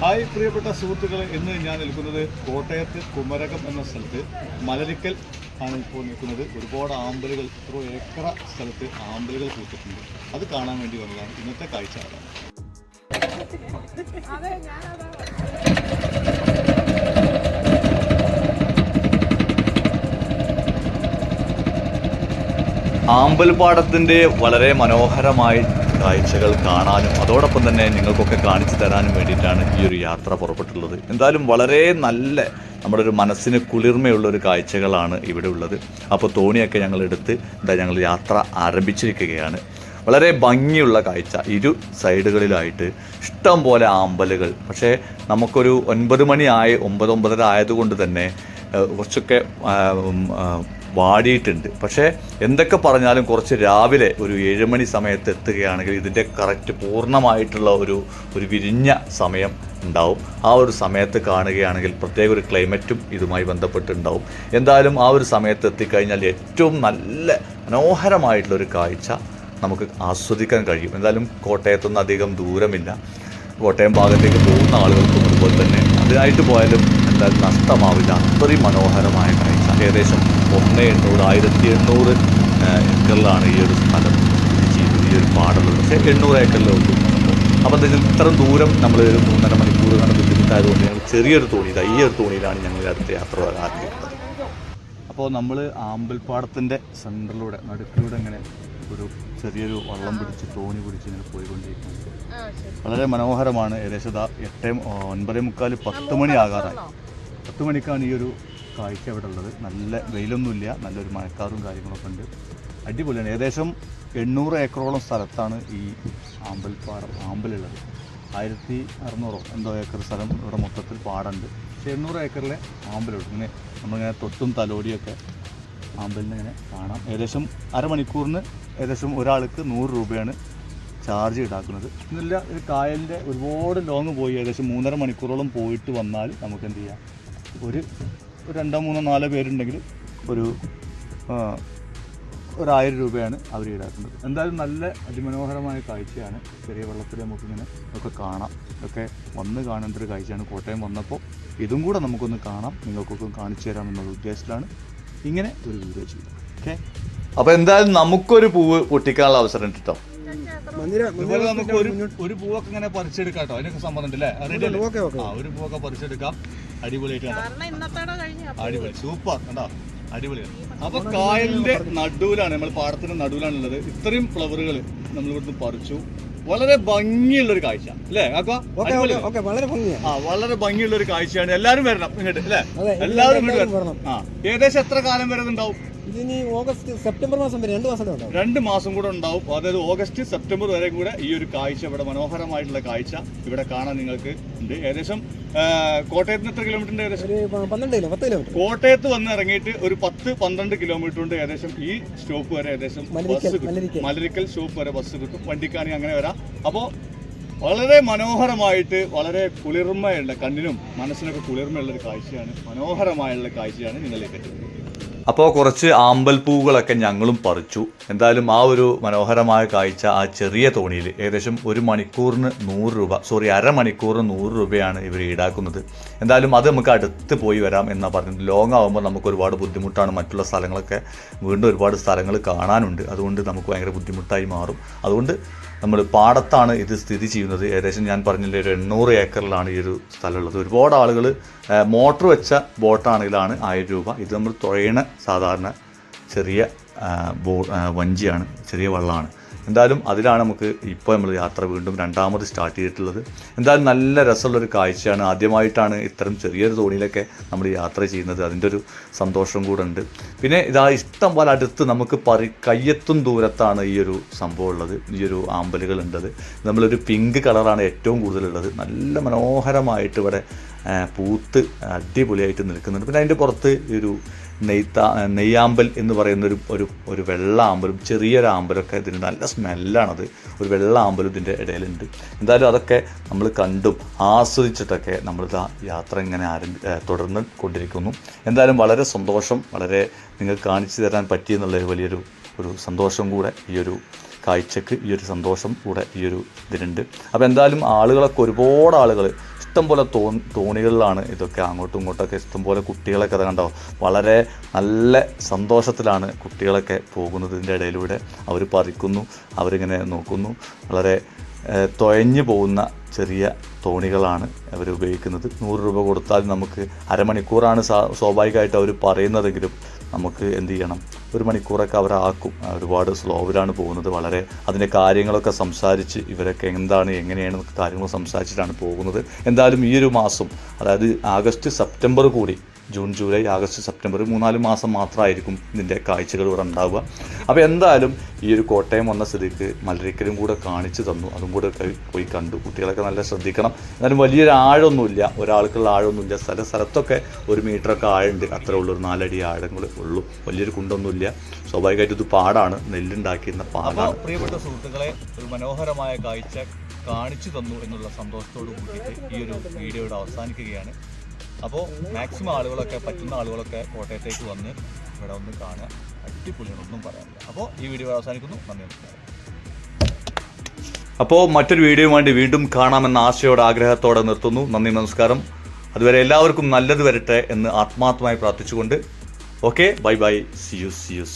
Hi പ്രിയപ്പെട്ട സുഹൃത്തുക്കളെ ഇന്ന് ഞാൻ നിൽക്കുന്നത് കോട്ടയത്ത് കുമരകം എന്ന സ്ഥലത്ത് മലരിക്കൽ ആണ് ഇപ്പോൾ നിൽക്കുന്നത്. ഒരുപാട് ആമ്പലുകൾ ഒരു ഏക്കറ സ്ഥലത്ത് ആമ്പലുകൾ പൂത്തിട്ടുണ്ട്. അത് കാണാൻ വേണ്ടി വന്നതാണ്. ഇന്നത്തെ കാഴ്ച അതാണ്. വളരെ മനോഹരമായ കാഴ്ചകൾ കാണാനും അതോടൊപ്പം തന്നെ നിങ്ങൾക്കൊക്കെ കാണിച്ചു തരാനും വേണ്ടിയിട്ടാണ് ഈ ഒരു യാത്ര പുറപ്പെട്ടുള്ളത്. എന്തായാലും വളരെ നല്ല നമ്മുടെ ഒരു മനസ്സിന് കുളിർമയുള്ള ഒരു കാഴ്ചകളാണ് ഇവിടെ ഉള്ളത്. അപ്പോൾ തോണിയൊക്കെ ഞങ്ങൾ എടുത്ത് എന്താ ഞങ്ങൾ യാത്ര ആരംഭിച്ചിരിക്കുകയാണ്. വളരെ ഭംഗിയുള്ള കാഴ്ച. ഇരു സൈഡുകളിലായിട്ട് ഇഷ്ടം പോലെ ആമ്പലുകൾ. പക്ഷേ നമുക്കൊരു ഒൻപത് മണി ആയ ഒമ്പത് ഒമ്പതര ആയതുകൊണ്ട് തന്നെ കുറച്ചൊക്കെ വാടിയിട്ടുണ്ട്. പക്ഷേ എന്തൊക്കെ പറഞ്ഞാലും കുറച്ച് രാവിലെ ഒരു ഏഴുമണി സമയത്ത് എത്തുകയാണെങ്കിൽ ഇതിന്റെ കറക്റ്റ് പൂർണമായിട്ടുള്ള ഒരു ഒരു വിരിഞ്ഞ സമയം ഉണ്ടാവും. ആ ഒരു സമയത്ത് കാണുകയാണെങ്കിൽ പ്രത്യേക ഒരു ക്ലൈമറ്റും ഇതുമായി ബന്ധപ്പെട്ടുണ്ടാവും. എന്തായാലും ആ ഒരു സമയത്ത് എത്തിക്കഴിഞ്ഞാൽ ഏറ്റവും നല്ല മനോഹരമായിട്ടുള്ളൊരു കാഴ്ച നമുക്ക് ആസ്വദിക്കാൻ കഴിയും. എന്തായാലും കോട്ടയത്തൊന്നും അധികം ദൂരമില്ല. കോട്ടയം ഭാഗത്തേക്ക് പോകുന്ന ആളുകൾക്കും അതുപോലെ തന്നെ അതിനായിട്ട് പോയാലും എന്തായാലും നഷ്ടമാവില്ല. അത്രയും മനോഹരമായ കാഴ്ച. ഏകദേശം ഒന്ന് എണ്ണൂറ് ആയിരത്തി എണ്ണൂറ് ഏക്കറിലാണ് ഈ ഒരു സ്ഥലം സ്ഥിതി ചെയ്യുന്നത് ഈ ഒരു പാടുള്ളത് പക്ഷേ എണ്ണൂറ് ഏക്കറിലേ ഉള്ളൂ. അപ്പോൾ എന്താ വെച്ചാൽ ഇത്രയും ദൂരം നമ്മൾ ഒരു മൂന്നര മണിക്കൂർ കണ്ട് ബുദ്ധിമുട്ടായതുകൊണ്ട് ഞങ്ങൾ ചെറിയൊരു തോണി ഇതാ ഈ ഒരു തോണിയിലാണ് ഞങ്ങൾ അടുത്ത യാത്ര ആരംഭിക്കുന്നത്. അപ്പോൾ നമ്മൾ ആമ്പൽപ്പാടത്തിന്റെ സെന്ററിലൂടെ നടുക്കിലൂടെ ഇങ്ങനെ ഒരു ചെറിയൊരു വള്ളം പിടിച്ച് തോണി പിടിച്ച് ഇങ്ങനെ പോയിക്കൊണ്ടിരിക്കുന്നത് വളരെ മനോഹരമാണ്. ഏകദേശം എട്ടേ ഒൻപതേ മുക്കാൽ പത്ത് മണി ആകാറായി. പത്ത് മണിക്കാണ് ഈ ഒരു കാഴ്ച ഇവിടെ ഉള്ളത് നല്ല വെയിലൊന്നുമില്ല. നല്ലൊരു മഴക്കാറും കാര്യങ്ങളൊക്കെ ഉണ്ട്. അടിപൊളിയാണ്. ഏകദേശം എണ്ണൂറ് ഏക്കറോളം സ്ഥലത്താണ് ഈ ആമ്പൽപ്പാറ ആമ്പലുള്ളത്. ആയിരത്തി അറുന്നൂറോ എന്തോ ഏക്കർ സ്ഥലം ഇവിടെ മൊത്തത്തിൽ പാടുണ്ട് പക്ഷേ എണ്ണൂറ് ഏക്കറിലെ ആമ്പലുണ്ട്. ഇങ്ങനെ നമ്മളിങ്ങനെ തൊട്ടും തലോടിയൊക്കെ ആമ്പലിനെ ഇങ്ങനെ കാണാം. ഏകദേശം അരമണിക്കൂറിന് ഏകദേശം ഒരാൾക്ക് നൂറ് രൂപയാണ് ചാർജ് ഈടാക്കുന്നത്. ഇന്നില്ല ഒരു കായലിന്റെ ഒരുപാട് ലോങ് പോയി. ഏകദേശം മൂന്നര മണിക്കൂറോളം പോയിട്ട് വന്നാൽ നമുക്ക് എന്ത് ചെയ്യാം? ഒരു ഒരു രണ്ടോ മൂന്നോ നാലോ പേരുണ്ടെങ്കിൽ ഒരു ഒരായിരം രൂപയാണ് അവർ ഈടാക്കുന്നത്. എന്തായാലും നല്ല അതിമനോഹരമായ കാഴ്ചയാണ് ചെറിയ വെള്ളത്തിൽ നമുക്കിങ്ങനെ ഒക്കെ കാണാം. ഒക്കെ വന്ന് കാണേണ്ട ഒരു കാഴ്ചയാണ്. കോട്ടയം വന്നപ്പോൾ ഇതും കൂടെ നമുക്കൊന്ന് കാണാം. നിങ്ങൾക്കൊക്കെ കാണിച്ചു തരാമെന്നുള്ള ഉദ്ദേശത്തിലാണ് ഇങ്ങനെ ഒരു വീഡിയോ ചെയ്യുന്നത്. ഓക്കെ? അപ്പോൾ എന്തായാലും നമുക്കൊരു പൂവ് പൊട്ടിക്കാനുള്ള അവസരം കിട്ടോ ഇതുപോലെ നമുക്ക് ഒരു ഒരു പൂവൊക്കെ ഇങ്ങനെ പറിച്ചെടുക്കാം കേട്ടോ അതിനൊക്കെ സംബന്ധം ഉണ്ടല്ലേ ഒരു പൂവൊക്കെ പറിച്ചെടുക്കാം. അടിപൊളിയായിട്ട് കണ്ടോ കാരണം ഇന്നത്തോടെ കഴിഞ്ഞു അടിപൊളി. സൂപ്പർ. കണ്ടോ? അടിപൊളിയാണ് അപ്പൊ കായലിന്റെ നടുവിലാണ് നമ്മൾ പാടത്തിന്റെ നടുവിലാണുള്ളത്. ഇത്രയും ഫ്ലവറുകൾ നമ്മൾ ഇവിടുന്ന് പറിച്ചു. വളരെ ഭംഗിയുള്ള ഒരു കാഴ്ച. അല്ലേ വളരെ ഭംഗിയാണ്. ആ വളരെ ഭംഗിയുള്ള ഒരു കാഴ്ചയാണ്. എല്ലാവരും വരണം ഇങ്ങോട്ട് അല്ലേ? എല്ലാവരും ഇങ്ങോട്ട് വരണം. ആ ഏകദേശം എത്ര കാലം വരെ ഉണ്ടാവും ഇതിനി ഓഗസ്റ്റ് സെപ്റ്റംബർ മാസം വരെ രണ്ട് മാസം ഉണ്ടാവും രണ്ട് മാസം കൂടെ ഉണ്ടാവും. അതായത് ഓഗസ്റ്റ് സെപ്റ്റംബർ വരെ കൂടെ ഈ ഒരു കാഴ്ച ഇവിടെ മനോഹരമായിട്ടുള്ള കാഴ്ച ഇവിടെ കാണാൻ നിങ്ങൾക്ക് ഉണ്ട്. ഏകദേശം കോട്ടയത്തിന് കോട്ടയത്ത് നിന്ന് എത്ര കിലോമീറ്റർ ഏകദേശം പന്ത്രണ്ട് കിലോ പത്ത് കിലോമീറ്റർ. കോട്ടയത്ത് വന്ന് ഇറങ്ങിയിട്ട് ഒരു പത്ത് പന്ത്രണ്ട് കിലോമീറ്റർ ഉണ്ട് ഏകദേശം ഈ സ്റ്റോപ്പ് വരെ ഏകദേശം മലരിക്കൽ, ബസ് മലരിക്കൽ. മലരിക്കൽ സ്റ്റോപ്പ് വരെ ബസ് കിട്ടും. വണ്ടിക്കാണി അങ്ങനെ വരാം. അപ്പോൾ വളരെ മനോഹരമായിട്ട് വളരെ കുളിർമയുള്ള കണ്ണിനും മനസ്സിനൊക്കെ കുളിർമയുള്ള ഒരു കാഴ്ചയാണ് മനോഹരമായുള്ള കാഴ്ചയാണ് നിങ്ങളിലേക്ക് എത്തുന്നത് അപ്പോൾ കുറച്ച് ആമ്പൽ പൂവുകളൊക്കെ ഞങ്ങളും പറിച്ചു. എന്തായാലും ആ ഒരു മനോഹരമായ കാഴ്ച ആ ചെറിയ തോണിയിൽ ഏകദേശം ഒരു മണിക്കൂറിന് നൂറ് രൂപ സോറി അരമണിക്കൂറിന് നൂറ് രൂപയാണ് ഇവർ ഈടാക്കുന്നത്. എന്തായാലും അത് നമുക്ക് അടുത്ത് പോയി വരാം എന്നാണ് പറഞ്ഞത് ലോങ് ആകുമ്പോൾ നമുക്ക് ഒരുപാട് ബുദ്ധിമുട്ടാണ്. മറ്റുള്ള സ്ഥലങ്ങളൊക്കെ വീണ്ടും ഒരുപാട് സ്ഥലങ്ങൾ കാണാനുണ്ട്. അതുകൊണ്ട് നമുക്ക് ഭയങ്കര ബുദ്ധിമുട്ടായി മാറും. അതുകൊണ്ട് നമ്മൾ പാടത്താണ് ഇത് സ്ഥിതി ചെയ്യുന്നത്. ഏകദേശം ഞാൻ പറഞ്ഞില്ലേ ഒരു എണ്ണൂറ് ഏക്കറിലാണ് ഈ ഒരു സ്ഥലമുള്ളത്. ഒരുപാട് ആളുകൾ മോട്ടർ വെച്ച ബോട്ടാണെങ്കിലാണ് ആയിരം രൂപ. ഇത് നമ്മൾ തുഴയണ സാധാരണ ചെറിയ ബോ വഞ്ചിയാണ് ചെറിയ വള്ളമാണ്. എന്തായാലും അതിലാണ് നമുക്ക് ഇപ്പോൾ നമ്മൾ യാത്ര വീണ്ടും രണ്ടാമത് സ്റ്റാർട്ട് ചെയ്തിട്ടുള്ളത്. എന്തായാലും നല്ല രസമുള്ളൊരു കാഴ്ചയാണ്. ആദ്യമായിട്ടാണ് ഇത്തരം ചെറിയൊരു തോണിയിലൊക്കെ നമ്മൾ യാത്ര ചെയ്യുന്നത്. അതിന്റെ ഒരു സന്തോഷം കൂടെ ഉണ്ട്. പിന്നെ ഇതാ ഇഷ്ടം പോലെ അടുത്ത് നമുക്ക് പറി കയ്യെത്തും ദൂരത്താണ് ഈ ഒരു സംഭവം ഉള്ളത്. ഈ ഒരു ആമ്പലുകൾ ഉണ്ടത്. നമ്മളൊരു പിങ്ക് കളറാണ് ഏറ്റവും കൂടുതലുള്ളത്. നല്ല മനോഹരമായിട്ട് ഇവിടെ പൂത്ത് അടിപൊളിയായിട്ട് നിൽക്കുന്നുണ്ട്. പിന്നെ അതിന്റെ പുറത്ത് ഒരു നെയ്ത്ത നെയ്യാമ്പൽ എന്ന് പറയുന്ന ഒരു ഒരു ഒരു വെള്ള ആമ്പലും ചെറിയൊരു ആമ്പലൊക്കെ ഇതിന് നല്ല സ്മെല്ലാണത്. ഒരു വെള്ള ആമ്പലും ഇതിന്റെ ഇടയിലുണ്ട്. എന്തായാലും അതൊക്കെ നമ്മൾ കണ്ടും ആസ്വദിച്ചിട്ടൊക്കെ നമ്മളിതാ യാത്ര ഇങ്ങനെ ആരംഭി തുടർന്ന് കൊണ്ടിരിക്കുന്നു. എന്തായാലും വളരെ സന്തോഷം വളരെ നിങ്ങൾ കാണിച്ചു തരാൻ പറ്റിയെന്നുള്ള ഒരു വലിയൊരു ഒരു സന്തോഷം കൂടെ ഈ ഒരു കാഴ്ചക്ക് ഈ ഒരു സന്തോഷം കൂടെ ഈ ഒരു ഇതിനുണ്ട്. അപ്പോൾ എന്തായാലും ആളുകളൊക്കെ ഒരുപാട് ആളുകൾ ഇഷ്ടംപോലെ തോ തോണികളിലാണ് ഇതൊക്കെ അങ്ങോട്ടും ഇങ്ങോട്ടൊക്കെ ഇഷ്ടം പോലെ കുട്ടികളൊക്കെ അത് കണ്ടോ? വളരെ നല്ല സന്തോഷത്തിലാണ് കുട്ടികളൊക്കെ പോകുന്നതിന്റെ ഇടയിലൂടെ. അവർ പറിക്കുന്നു അവരിങ്ങനെ നോക്കുന്നു. വളരെ തുഴഞ്ഞു പോകുന്ന ചെറിയ തോണികളാണ് അവർ ഉപയോഗിക്കുന്നത്. നൂറ് രൂപ കൊടുത്താൽ നമുക്ക് അരമണിക്കൂറാണ് സ്വാഭാവികമായിട്ട് അവർ പറയുന്നതെങ്കിലും നമുക്ക് എന്ത് ചെയ്യണം? ഒരു മണിക്കൂറൊക്കെ അവരാക്കും ഒരുപാട് സ്ലോവിലാണ് പോകുന്നത്. വളരെ അതിന്റെ കാര്യങ്ങളൊക്കെ സംസാരിച്ച് ഇവരൊക്കെ എന്താണ് എങ്ങനെയാണ് കാര്യങ്ങൾ സംസാരിച്ചിട്ടാണ് പോകുന്നത്. എന്തായാലും ഈ ഒരു മാസം അതായത് ആഗസ്റ്റ് സെപ്റ്റംബർ കൂടി ജൂൺ ജൂലൈ ആഗസ്റ്റ് സെപ്റ്റംബർ മൂന്നാൽ മാസം മാത്രമായിരിക്കും ഇതിന്റെ കാഴ്ചകൾ ഇവിടെ ഉണ്ടാവുക. അപ്പോൾ എന്തായാലും ഈ ഒരു കോട്ടയം വന്ന സ്ഥിതിക്ക് മലരിക്കലും കൂടെ കാണിച്ചു തന്നു. അതും കൂടെ പോയി കണ്ടു. കുട്ടികളൊക്കെ നല്ല ശ്രദ്ധിക്കണം. എന്നാലും വലിയൊരു ആഴമൊന്നുമില്ല. ഒരാൾക്കുള്ള ആഴമൊന്നുമില്ല. സ്ഥല സ്ഥലത്തൊക്കെ ഒരു മീറ്ററൊക്കെ ആഴുണ്ട് അത്ര ഉള്ളൂ ഒരു നാലടി ആഴങ്ങൾ ഉള്ളൂ. വലിയൊരു കുണ്ടൊന്നുമില്ല. സ്വാഭാവികമായിട്ട് ഇത് പാടാണ്. നെല്ലുണ്ടാക്കിയിരുന്ന പാടാണ്. പ്രിയപ്പെട്ട സുഹൃത്തുക്കളെ ഒരു മനോഹരമായ കാഴ്ച കാണിച്ചു തന്നു എന്നുള്ള സന്തോഷത്തോടു കൂടിയിട്ട് ഈ ഒരു വീഡിയോയുടെ അവസാനിക്കുകയാണ്. അപ്പോൾ മാക്സിമം ആളുകളൊക്കെ പറ്റുന്ന ആളുകളൊക്കെ കോട്ടയത്തേക്ക് വന്ന് ഇവിടെ ഒന്ന് കാണുക. അടിപൊളിയാണ് പറയാനില്ല. അപ്പോൾ ഈ വീഡിയോ അവസാനിക്കുന്നു. നന്ദി നമസ്കാരം. അപ്പോൾ മറ്റൊരു വീഡിയോ വേണ്ടി വീണ്ടും കാണാമെന്ന ആശയോടെ ആഗ്രഹത്തോടെ നിർത്തുന്നു. നന്ദി നമസ്കാരം. അതുവരെ എല്ലാവർക്കും നല്ലത് വരട്ടെ എന്ന് ആത്മാർത്ഥമായി പ്രാർത്ഥിച്ചുകൊണ്ട്. Okay bye bye. See you see you